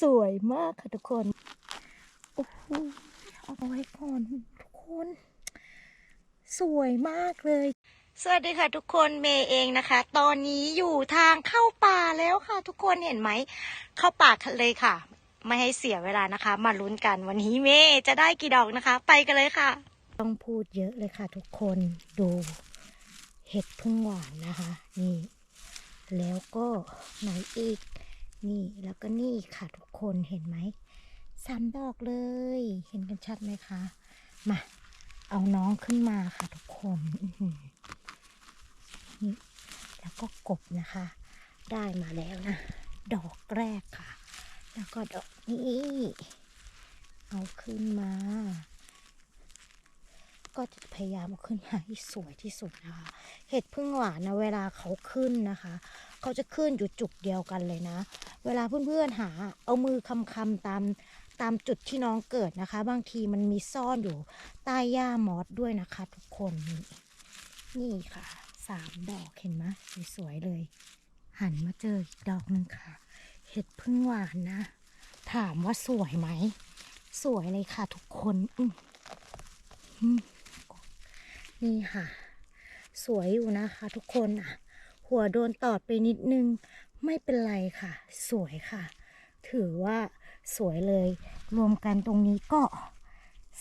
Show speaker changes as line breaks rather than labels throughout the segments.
สวยมากค่ะทุกคน โอ้โหเอาไว้ก่อนทุกคน สวยมากเลย สวัสดีค่ะทุกคนเมย์เองนะคะ ตอนนี้อยู่ทางเข้าป่าแล้วค่ะ ทุกคนเห็นไหม เข้าป่ากันเลยค่ะ ไม่ให้เสียเวลานะคะ มาลุ้นกันวันนี้เมย์จะได้กี่ดอกนะคะ ไปกันเลยค่ะ ต้องพูดเยอะเลยค่ะ ทุกคนดูเห็ดพึ่งหวานนะคะ นี่ แล้วก็ไหนอีก นี่แล้วก็นี่ค่ะทุกคนเห็นไหมสามดอกเลย เห็นกันชัดไหมคะ มา เอาน้องขึ้นมาค่ะทุกคนนี่แล้วก็กบนะคะ ได้มาแล้วนะ ดอกแรกค่ะ แล้วก็ดอกนี้ เอาขึ้นมา ก็จะพยายามขึ้นมาให้สวยที่สุดนะคะ เห็ดพึ่งหวานนะเวลาเขาขึ้นนะคะ เขาจะขึ้นอยู่จุดเดียวกันเลยนะ เวลาเพื่อนๆหา เอามือคำๆตามตามจุดที่น้องเกิดนะคะ บางทีมันมีซ่อนอยู่ใต้หญ้ามอสด้วยนะคะ ทุกคนนี่นี่ค่ะสามดอกเห็นไหมสวยๆเลย หันมาเจออีกดอกหนึ่งค่ะ เห็ดพึ่งหวานนะ ถามว่าสวยไหม สวยเลยค่ะทุกคน อืมอืม นี่ค่ะ สวยอยู่นะคะทุกคนอะ หัวโดนตอดไปนิดนึง ไม่เป็นไรค่ะ สวยค่ะ ถือว่าสวยเลย รวมกันตรงนี้ก็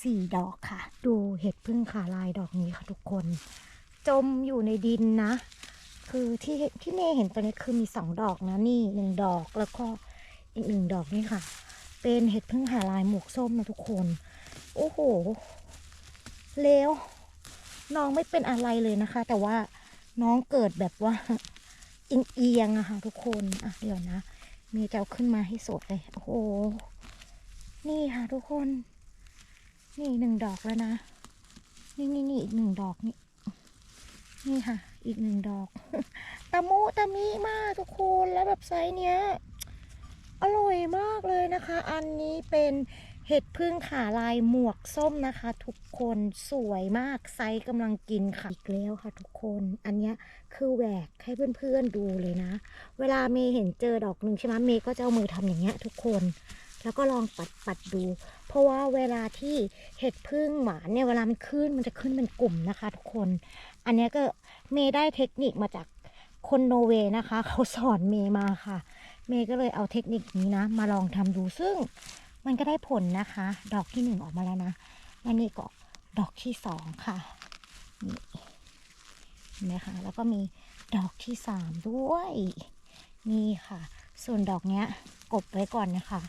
สี่ดอกค่ะ ดูเห็ดพึ่งขาลายดอกนี้ค่ะทุกคน จมอยู่ในดินนะ คือที่ที่เมย์เห็นตัวนี้คือมีสองดอกนะนี่หนึ่งดอกแล้วก็อีกหนึ่งดอกนี่ค่ะ เป็นเห็ดพึ่งขาลายหมวกส้มนะทุกคน โอ้โหแล้ว น้องไม่เป็นอะไรเลยนะคะ แต่ว่าน้องเกิดแบบว่าเอียงๆอะค่ะทุกคนอะเดี๋ยวนะเมย์จะเอาขึ้นมาให้สดเลย โอ้โห นี่ค่ะทุกคน นี่หนึ่งดอกแล้วนะ นี่นี่นี่อีกหนึ่งดอกนี่ นี่ค่ะ อีกหนึ่งดอกตะมุตะมิมากทุกคน แล้วแบบไซส์เนี้ย อร่อยมากเลยนะคะ อันนี้เป็น เห็ดพึ่งขาลายหมวกส้มนะคะ ทุกคนสวยมากไซส์กำลังกินค่ะอีกแล้วค่ะ ทุกคนอันนี้คือแหวกให้เพื่อนๆดูเลยนะ เวลาเมย์เห็นเจอดอกหนึ่งใช่ไหมเมย์ก็จะเอามือทำอย่างเงี้ย ทุกคน แล้วก็ลองปัดปัดดู เพราะว่าเวลาที่เห็ดพึ่งหวานเนี่ยเวลามันขึ้นมันจะขึ้นเป็นกลุ่มนะคะ ทุกคน อันนี้ก็เมย์ได้เทคนิคมาจากคนโนเวย์นะคะ เขาสอนเมย์มาค่ะ เมย์ก็เลยเอาเทคนิคนี้นะ มาลองทำดูซึ่ง มันก็ได้ผลนะคะ ดอกที่หนึ่งออกมาแล้วนะอันนี้ก็ดอกที่สองค่ะนี่เห็นไหมคะแล้วก็มีดอกที่สามด้วยนี่ค่ะ ส่วนดอกเนี้ยกบไว้ก่อนนะคะ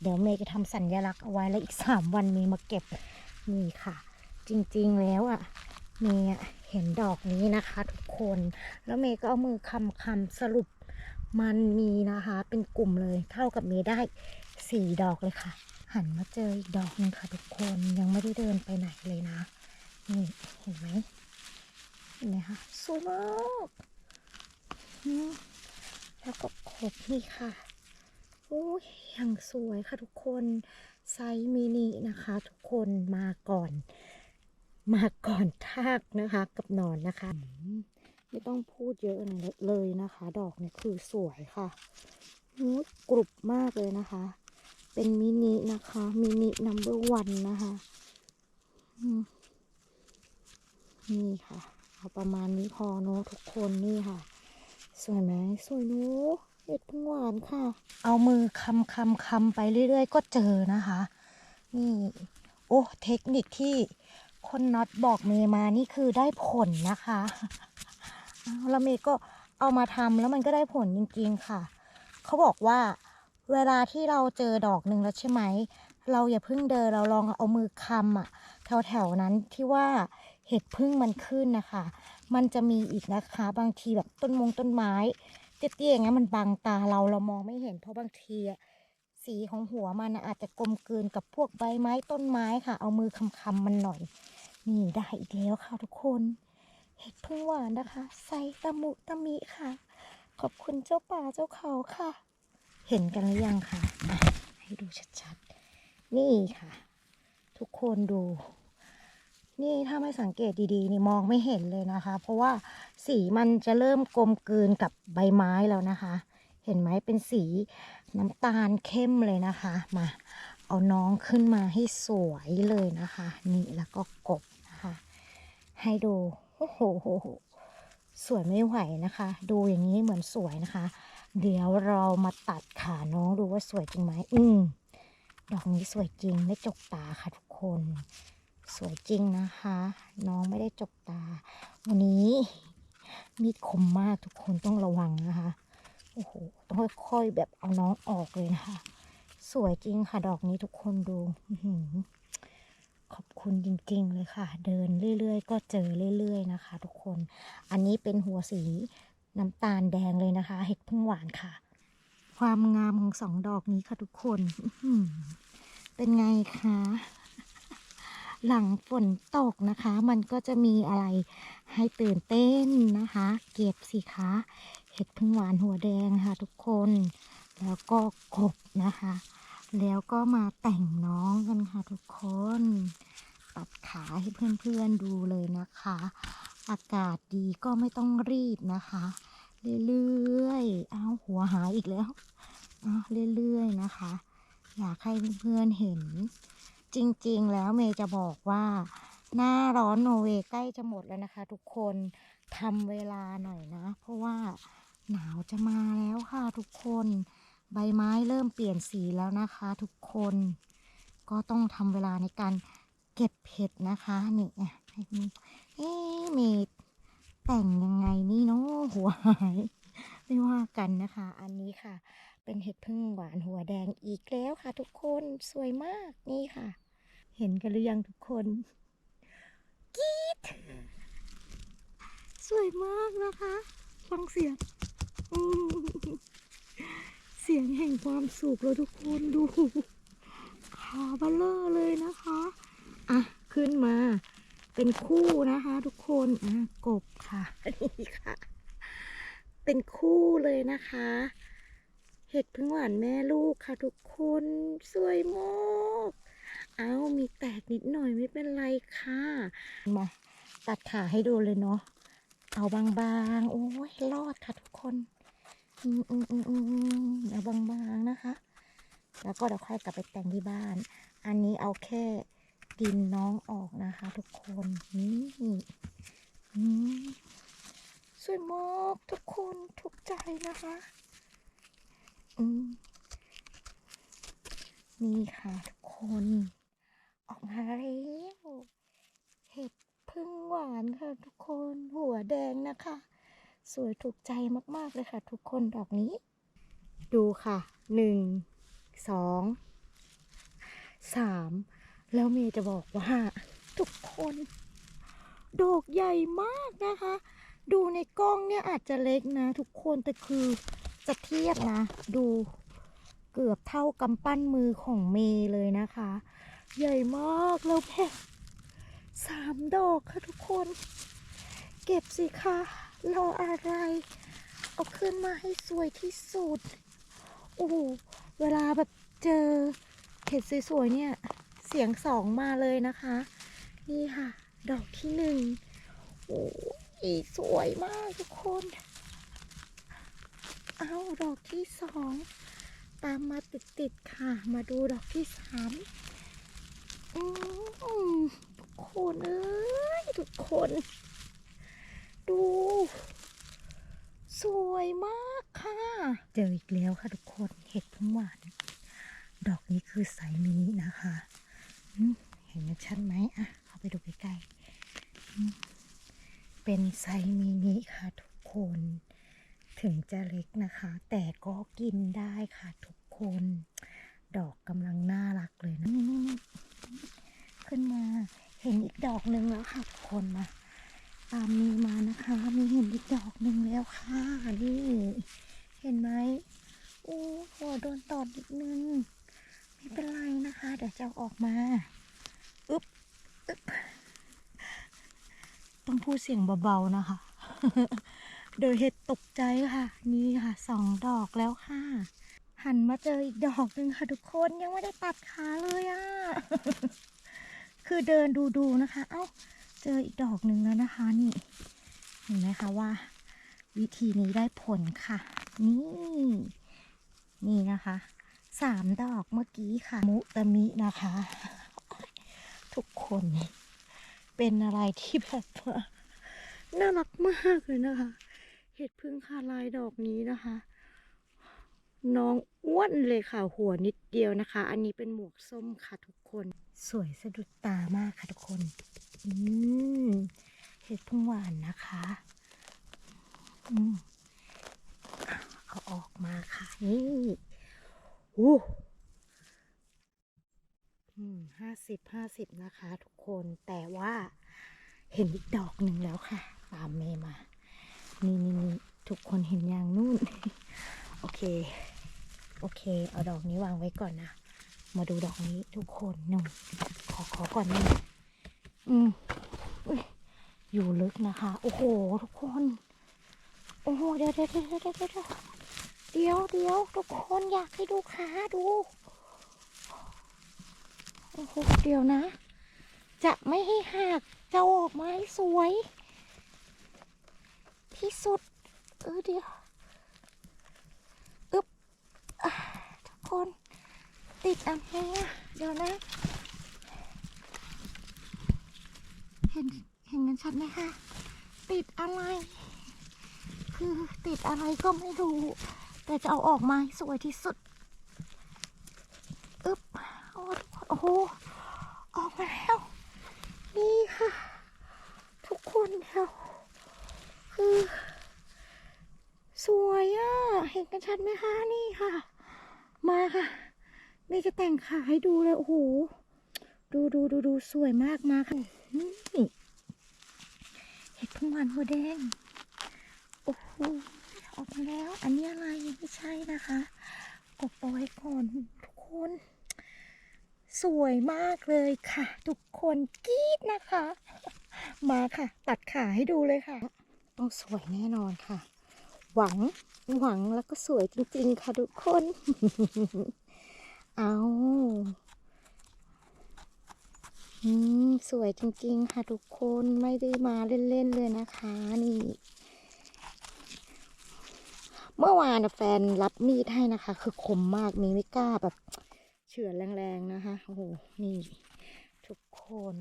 เดี๋ยวเมย์จะทำสัญลักษณ์เอาไว้แล้วอีกสามวันเมย์มาเก็บนี่ค่ะ จริงๆแล้วอะเมย์เห็นดอกนี้นะคะ ทุกคนแล้วเมย์ก็เอามือคำคำสรุปมันมีนะคะ เป็นกลุ่มเลยเท่ากับเมย์ได้ สี่ดอกเลยค่ะ หันมาเจออีกดอกหนึ่งค่ะทุกคนยังไม่ได้เดินไปไหนเลยนะ นี่เห็นไหมเห็นไหมคะสวยมากแล้วก็ขบนี่ค่ะโอ้ยยังสวยค่ะทุกคนไซส์มินินะคะ ทุกคนมาก่อน มาก่อนทากนะคะ กับนอนนะคะมไม่ต้องพูดเยอะเลยนะคะ ดอกเนี่ยคือสวยค่ะนูดกรุบมากเลยนะคะ เป็นมินินะคะ มินินัมเบอร์วันนะคะนี่ค่ะ เอาประมาณนี้พอเนอะทุกคนนี่ค่ะ สวยไหมสวยเนอะเห็ดพวงหวานค่ะ เอามือคำคำคำไปเรื่อย ๆ ก็เจอนะคะ นี่ โอ้เทคนิคที่คนน็อตบอกเมย์มานี่คือได้ผลนะคะแล้วเมย์ก็เอามาทำแล้วมันก็ได้ผลจริงๆค่ะ เขาบอกว่า เวลาที่เราเจอดอกหนึ่งแล้วใช่ไหม เราอย่าเพิ่งเดินเราลองเอามือคำอะแถวๆนั้นที่ว่าเห็ดพึ่งมันขึ้นนะคะ มันจะมีอีกนะคะ บางทีแบบต้นมงต้นไม้เตี้ยๆอย่างเงี้ยมันบังตาเราเรามองไม่เห็นเพราะบางทีสีของหัวมันอาจจะกลมกลืนกับพวกใบไม้ต้นไม้ค่ะ เอามือคำๆมันหน่อย นี่ได้อีกแล้วค่ะทุกคนเห็ดพึ่งหวานนะคะไซตะมุตะมิค่ะ ขอบคุณเจ้าป่าเจ้าเขาค่ะ เห็นกันหรือยังคะให้ดูชัดๆ นี่ค่ะ ทุกคนดู นี่ถ้าไม่สังเกตดีๆ นี่มองไม่เห็นเลยนะคะ เพราะว่าสีมันจะเริ่มกลมกลืนกับใบไม้แล้วนะคะ เห็นไหมเป็นสีน้ำตาลเข้มเลยนะคะ มาเอาน้องขึ้นมาให้สวยเลยนะคะ นี่แล้วก็กบนะคะ ให้ดูโอ้โหสวยไม่ไหวนะคะ ดูอย่างนี้เหมือนสวยนะคะ เดี๋ยวเรามาตัดขาน้องดูว่าสวยจริงไหมอืมดอกนี้สวยจริงไม่จกตาค่ะทุกคน สวยจริงนะคะ น้องไม่ได้จกตา วันนี้มีดคมมากทุกคนต้องระวังนะคะโอ้โหต้องค่อยๆแบบเอาน้องออกเลยนะคะ สวยจริงค่ะดอกนี้ทุกคนดูขอบคุณจริงๆเลยค่ะ เดินเรื่อยๆ ก็เจอเรื่อย ๆ นะคะ ทุกคน อันนี้เป็นหัวสี น้ำตาลแดงเลยนะคะ เห็ดพึ่งหวานค่ะ ความงามของสองดอกนี้ค่ะทุกคนเป็นไงคะ หลังฝนตกนะคะ มันก็จะมีอะไรให้ตื่นเต้นนะคะ เก็บสิคะเห็ดพึ่งหวานหัวแดงค่ะ ทุกคน แล้วก็กบนะคะ แล้วก็มาแต่งน้องกันค่ะ ทุกคน ตัดขาให้เพื่อนๆดูเลยนะคะ อากาศดีก็ไม่ต้องรีบนะคะ เรื่อยๆเอาหัวหายอีกแล้วเอาเรื่อยๆนะคะ อยากให้เพื่อนๆเห็น จริงๆ แล้วเมย์จะบอกว่า หน้าร้อนโนเวย์ใกล้จะหมดแล้วนะคะ ทุกคนทำเวลาหน่อยนะ เพราะว่าหนาวจะมาแล้วค่ะทุกคน ใบไม้เริ่มเปลี่ยนสีแล้วนะคะ ทุกคนก็ต้องทำเวลาในการเก็บเห็ดนะคะนี่อะให้ดูเอ๊ มย์แต่งยังไงนี่เนาะหัวหายไม่ว่ากันนะคะ อันนี้ค่ะ เป็นเห็ดพึ่งหวานหัวแดงอีกแล้วค่ะ ทุกคนสวยมากนี่ค่ะ เห็นกันหรือยังทุกคนกีดสวยมากนะคะ ฟังเสียงเสียงแห่งความสุขเลยทุกคนดูขาเบลเลอร์เลยนะคะ อะ ขึ้นมา เป็นคู่นะคะ ทุกคนอะกบค่ะนี่ค่ะ เป็นคู่เลยนะคะ เห็ดพึ่งหวานแม่ลูกค่ะ ทุกคนสวยมากเอามีแตกนิดหน่อยไม่เป็นไรค่ะ มา ตัดขาให้ดูเลยเนาะเอาบางๆ โอ้ยรอดค่ะทุกคน อืมอืมอืมอืมเอาบางๆนะคะ แล้วก็เดี๋ยวค่อยกลับไปแต่งที่บ้าน อันนี้เอาแค่ ดินน้องออกนะคะทุกคนนี่อืมสวยมากทุกคนถูกใจนะคะอืมนี่ค่ะทุกคน ออกมาแล้วเห็ดพึ่งหวานค่ะทุกคนหัวแดงนะคะ สวยถูกใจมากๆเลยค่ะ ทุกคนดอกนี้ ดูค่ะหนึ่งสองสาม แล้วเมย์จะบอกว่า ทุกคน ดอกใหญ่มากนะคะ ดูในกล้องเนี่ยอาจจะเล็กนะ ทุกคนแต่คือจะเทียบนะ ดูเกือบเท่ากำปั้นมือของเมย์เลยนะคะ ใหญ่มากแล้วแค่สามดอกค่ะทุกคน เก็บสิคะรออะไร เอาขึ้นมาให้สวยที่สุด โอ้เวลาแบบเจอเห็ดสวยๆเนี่ย สียงสองมาเลยนะคะ นี่ค่ะ ดอกที่หนึ่งโอ้ยสวยมากทุกคน เอาดอกที่สองตามมาติดๆค่ะ มาดูดอกที่สามอืมทุกคนเอ้ยทุกคน ดู สวยมากค่ะ เจออีกแล้วค่ะทุกคนเห็ดพึ่งหวาน ดอกนี้คือไซส์มินินะคะ เห็นชัดไหมอะเข้าไปดูใกล้ๆเป็นไซส์มินิค่ะทุกคนถึงจะเล็กนะคะ แต่ก็กินได้ค่ะทุกคน ดอกกำลังน่ารักเลยนะขึ้นมาเห็นอีกดอกหนึ่งแล้วค่ะทุกคนมาตามมีมานะคะ มีเห็นอีกดอกหนึ่งแล้วค่ะนี่เห็นไหมโอ้หัวโดนตอดนิดนึงไม่เป็นไรนะคะ เดี๋ยวจะออกมา ต้องพูดเสียงเบาๆนะคะ โดยเห็ดตกใจค่ะ นี่ค่ะสองดอกแล้วค่ะ หันมาเจออีกดอกหนึ่งค่ะทุกคนยังไม่ได้ตัดขาเลยอะ่ะ คือเดินดูๆนะคะ เอ้า เจออีกดอกหนึ่งแล้วนะคะ นี่ เห็นไหมคะว่า วิธีนี้ได้ผลค่ะ นี่ นี่นะคะสามดอกเมื่อกี้ค่ะ มุตมินะคะ ทุกคน เป็นอะไรที่แบบว่าน่ารักมากเลยนะคะ เห็ดพึ่งคาลายดอกนี้นะคะ น้องอ้วนเลยค่ะหัวนิดเดียวนะคะ อันนี้เป็นหมวกส้มค่ะทุกคน สวยสะดุดตามากค่ะทุกคน อืมเห็ดพึ่งหวานนะคะอืมเอาออกมาค่ะนี่โอ้ ห้าสิบห้าสิบนะคะ ทุกคนแต่ว่าเห็นอีกดอกหนึ่งแล้วค่ะ ตามเมมานี่นี่ทุกคนเห็นอย่างนู่น โอเค โอเค เอาดอกนี้วางไว้ก่อนนะ มาดูดอกนี้ทุกคนหนึ่งขอขอก่อนหนึ่งอืมอยู่ลึกนะคะ โอ้โห ทุกคน โอ้โห เดี๋ยวเดี๋ยวเดี๋ยวเดี๋ยวเดี๋ยวเดี๋ยวทุกคนอยากให้ดูขาดู โอ้โหเดี๋ยวนะ จะไม่ให้หักจะออกมาให้สวย ที่สุด เออเดี๋ยวอึ๊บทุกคน ติดอะไรเดี๋ยวนะ เห็นเห็นกันชัดไหมคะ ติดอะไร คือติดอะไรก็ไม่รู้ แต่จะเอาออกมาให้สวยที่สุด อึ๊บ โอ้โอ้โหออกมาแล้ว นี่ค่ะ ทุกคนแล้วคือสวยอะ เห็นกันชัดไหมคะ นี่ค่ะ มาค่ะเมย์จะแต่งขาให้ดูเลย โอ้โห ดูดูดูดูสวยมากมาค่ะนี่เห็ดพึ่งหวานหัวแดง โอ้โห ออกมาแล้ว อันนี้อะไรไม่ใช่นะคะกบเอาไว้ก่อนทุกคน สวยมากเลยค่ะ ทุกคนกรี๊ดนะคะ มาค่ะ ตัดขาให้ดูเลยค่ะต้องสวยแน่นอนค่ะ หวังหวังแล้วก็สวยจริงๆค่ะทุกคน เอาอืมสวยจริงๆค่ะทุกคนไม่ได้มาเล่นๆเลยนะคะนี่เมื่อวานแฟนรับมีดให้นะคะ คือคมมากมีไม่กล้าแบบ ฉือนแรงๆนะคะ โอ้โห นี่ ทุกคน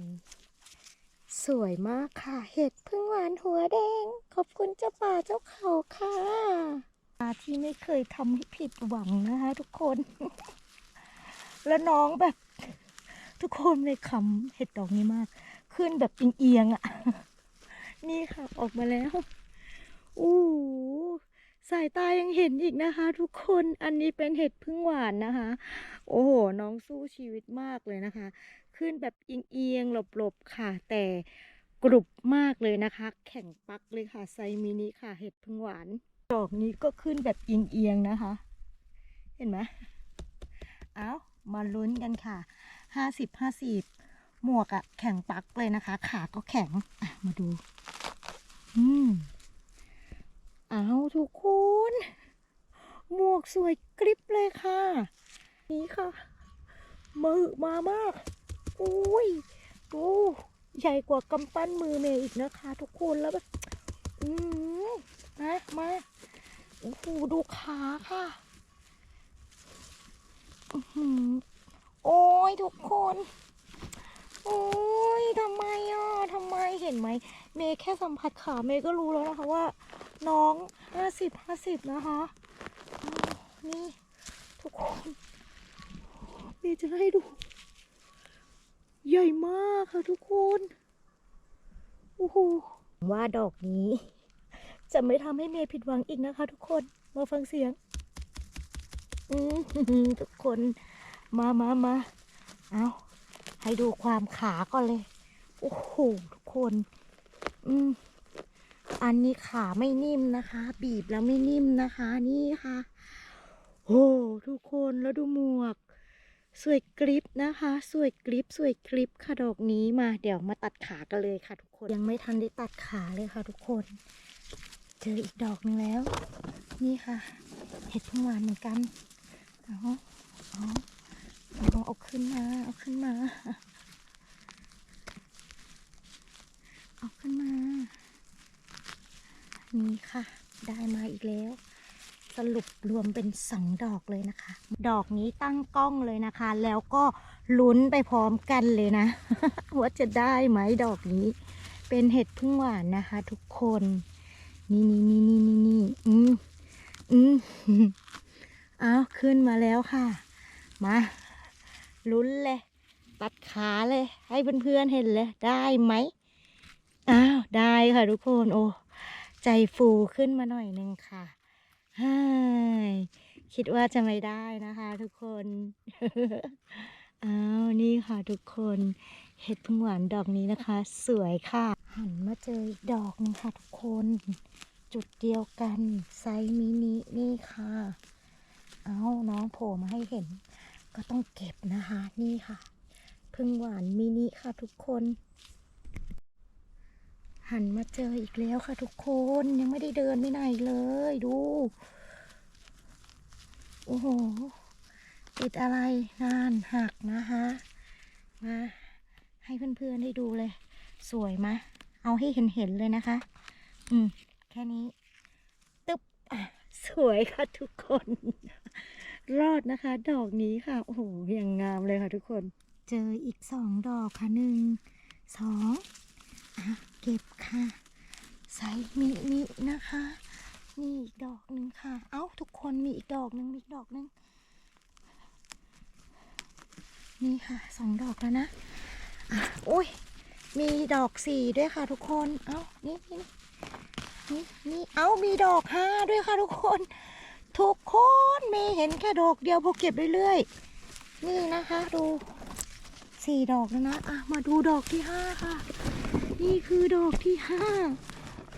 สวยมากค่ะ เห็ดพึ่งหวานหัวแดง ขอบคุณเจ้าป่าเจ้าเขาค่ะปลาที่ไม่เคยทำให้ผิดหวังนะคะทุกคน แล้วน้องแบบ ทุกคนเลยคำเห็ดดอกนี้มาก ขึ้นแบบเอียงๆอะ่ะ นี่ค่ะออกมาแล้ว อู้ สายตายังเห็นอีกนะคะ ทุกคนอันนี้เป็นเห็ดพึ่งหวานนะคะ โอ้โห น้องสู้ชีวิตมากเลยนะคะ ขึ้นแบบเอียงๆหลบๆค่ะ แต่กรุบมากเลยนะคะ แข็งปักเลยค่ะไซมินิค่ะ เห็ดพึ่งหวาน ดอกนี้ก็ขึ้นแบบเอียงๆนะคะ เห็นไหมเอามาลุ้นกันค่ะห้าสิบห้าสิบหมวกอะแข็งปักเลยนะคะ ขาก็แข็ง อะ มาดู อืม เอาทุกคนหมวกสวยกริบเลยค่ะ นี่ค่ะมือมามากอุ้ยดูใหญ่กว่ากำปั้นมือเมย์อีกนะคะ ทุกคนแล้วแบบอืมมามาโอ้โหดูขาค่ะอื้อหือโอ้ยทุกคน โอ้ยทำไมอะทำไมเห็นไหม เมย์แค่สัมผัสขาเมย์ก็รู้แล้วนะคะว่า น้องห้าสิบห้าสิบนะคะนี่ ทุกคนเมย์จะให้ดู ใหญ่มากค่ะทุกคนโอ้โหว่าดอกนี้ จะไม่ทำให้เมย์ผิดหวังอีกนะคะ ทุกคนมาฟังเสียงทุกคนมามามาเอาให้ดูความขาก่อนเลย โอ้โห ทุกคน อืม อันนี้ขาไม่นิ่มนะคะ บีบแล้วไม่นิ่มนะคะ นี่ค่ะโอ้ทุกคนแล้วดูหมวก สวยกริปนะคะ สวยกริปสวยกริปค่ะดอกนี้มา เดี๋ยวมาตัดขากันเลยค่ะ ทุกคนยังไม่ทันได้ตัดขาเลยค่ะ ทุกคน เจออีกดอกหนึงแล้ว นี่ค่ะ เห็ดพึ่งหวานเหมือนกันเอาเอาเอาเอาขึ้นมา เอาขึ้นมา เอาขึ้นมา นี่ค่ะ ได้มาอีกแล้ว สรุปรวมเป็นสองดอกเลยนะคะ ดอกนี้ตั้งกล้องเลยนะคะ แล้วก็ลุ้นไปพร้อมกันเลยนะ ว่าจะได้ไหมดอกนี้ เป็นเห็ดพึ่งหวานนะคะ ทุกคน นี่นี่นี่นี่นี่นี่อืมอืมเอาขึ้นมาแล้วค่ะ มาลุ้นเลย ตัดขาเลย ให้เพื่อนๆเห็นเลย ได้ไหมอ้าว ได้ค่ะทุกคน โอ้ ใจฟูขึ้นมาหน่อยนึงค่ะฮ่ายคิดว่าจะไม่ได้นะคะทุกคนอ้าวนี่ค่ะทุกคนเห็ดพึ่งหวานดอกนี้นะคะ สวยค่ะ หันมาเจออีกดอกหนึงค่ะทุกคน จุดเดียวกันไซส์มินินี่ค่ะ เอาน้องโผล่มาให้เห็น ก็ต้องเก็บนะคะ นี่ค่ะ พึ่งหวานมินิค่ะทุกคน หันมาเจออีกแล้วค่ะทุกคนยังไม่ได้เดินไปไหนเลยดู โอ้โห ติดอะไรนานหักนะคะมาให้เพื่อนๆได้ดูเลย สวยมะ เอาให้เห็นๆเลยนะคะ อืม แค่นี้ ตึ๊บสวยค่ะทุกคน รอดนะคะ ดอกนี้ค่ะ โอ้โหยังงามเลยค่ะทุกคน เจออีกสองดอกค่ะหนึ่งสอง เก็บค่ะ ไซส์มินินะคะ นี่อีกดอกหนึ่งค่ะ เอ้าทุกคนมีอีกดอกหนึ่งมีอีกดอกหนึ่งนี่ค่ะสองดอกแล้วนะอะโอ้ย มีดอกสี่ด้วยค่ะทุกคน เอ้า นี่นี่นี่นี่เอ้ามีดอกห้าด้วยค่ะทุกคน ทุกคนเมย์เห็นแค่ดอกเดียวพอเก็บเรื่อยๆ นี่นะคะ ดูสี่ดอกแล้วนะ อะ มาดูดอกที่ห้าค่ะ นี่คือดอกที่ห้า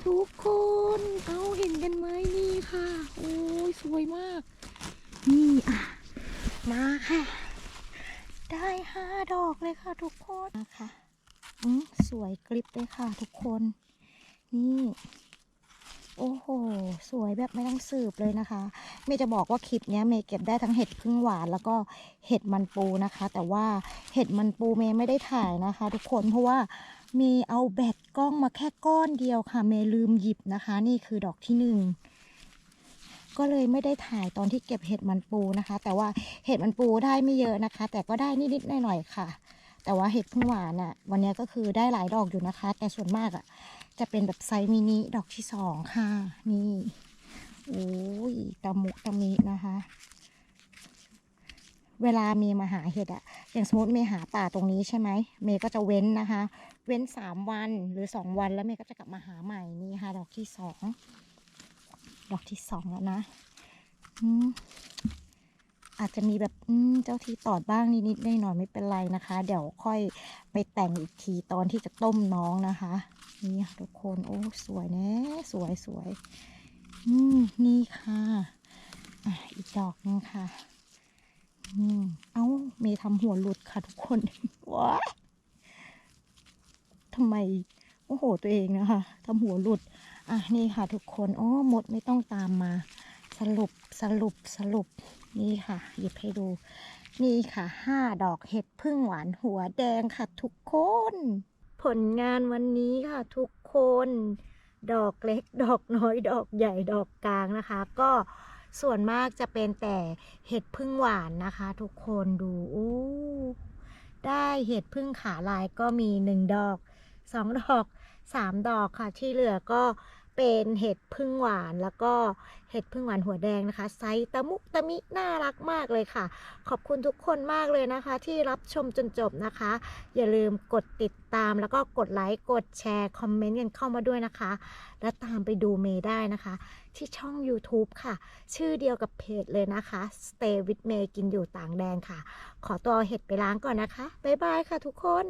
ทุกคนเอาเห็นกันไหมนี่ค่ะ โอ้ยสวยมาก นี่อะ มาค่ะ ได้ห้าดอกเลยค่ะ ทุกคนนะคะอืมสวยกริบเลยค่ะ ทุกคน นี่ โอ้โห สวยแบบไม่ต้องสืบเลยนะคะเมย์จะบอกว่าคลิปนี้เมย์เก็บได้ทั้งเห็ดพึ่งหวานแล้วก็เห็ดมันปูนะคะ แต่ว่าเห็ดมันปูเมย์ไม่ได้ถ่ายนะคะ ทุกคนเพราะว่า เมย์เอาแบตกล้องมาแค่ก้อนเดียวค่ะ เมย์ลืมหยิบนะคะ นี่คือดอกที่หนึ่งก็เลยไม่ได้ถ่ายตอนที่เก็บเห็ดมันปูนะคะ แต่ว่าเห็ดมันปูได้ไม่เยอะนะคะ แต่ก็ได้นิดๆหน่อยๆค่ะ แต่ว่าเห็ดพึ่งหวานอะ่ะ วันนี้ก็คือได้หลายดอกอยู่นะคะ แต่ส่วนมากอะ่ะ จะเป็นแบบไซส์มินิดอกที่สองค่ะ นี่โอ้ยตะมุตะมินะคะ เวลาเมย์มาหาเห็ดอะอย่างสมมติเมย์หาป่าตรงนี้ใช่ไหมเมย์ก็จะเว้นนะคะ เว้นสามวันหรือสองวันแล้วเมย์ก็จะกลับมาหาใหม่นี่ค่ะ ดอกที่สองดอกที่สองแล้วนะอืมอาจจะมีแบบเจ้าที่ตอดบ้างนิดๆหน่อยๆไม่เป็นไรนะคะ เดี๋ยวค่อยไปแต่งอีกทีตอนที่จะต้มน้องนะคะ นี่ค่ะทุกคนโอ้สวยนะสวยสวยอืมนี่ค่ะอะอีกดอกนึงค่ะ อืมเอ้าเมย์ทำหัวหลุดค่ะทุกคนว้า ทำไมโอ้โหตัวเองนะคะทำหัวหลุด อะนี่ค่ะทุกคนโอ้หมดไม่ต้องตามมา สรุปสรุปสรุปนี่ค่ะ หยิบให้ดู นี่ค่ะห้าดอกเห็ดพึ่งหวานหัวแดงค่ะ ทุกคน ผลงานวันนี้ค่ะ ทุกคน ดอกเล็ก ดอกน้อย ดอกใหญ่ดอกกลางนะคะ ก็ส่วนมากจะเป็นแต่เห็ดพึ่งหวานนะคะ ทุกคนดูอู้ได้เห็ดพึ่งขาลายก็มีหนึ่งดอก สองดอกสามดอกค่ะ ที่เหลือก็เป็นเห็ดพึ่งหวานแล้วก็เห็ดพึ่งหวานหัวแดงนะคะ ไซส์ตะมุตะมิ น่ารักมากเลยค่ะ ขอบคุณทุกคนมากเลยนะคะ ที่รับชมจนจบนะคะ อย่าลืมกดติดตามแล้วก็กดไลค์ กดแชร์ คอมเมนต์กันเข้ามาด้วยนะคะ และตามไปดูเมย์ได้นะคะ ที่ช่อง YouTube ค่ะ ชื่อเดียวกับเพจเลยนะคะ Stay with May กินอยู่ต่างแดนค่ะ ขอตัวเอาเห็ดไปล้างก่อนนะคะ บ๊ายบายค่ะทุกคน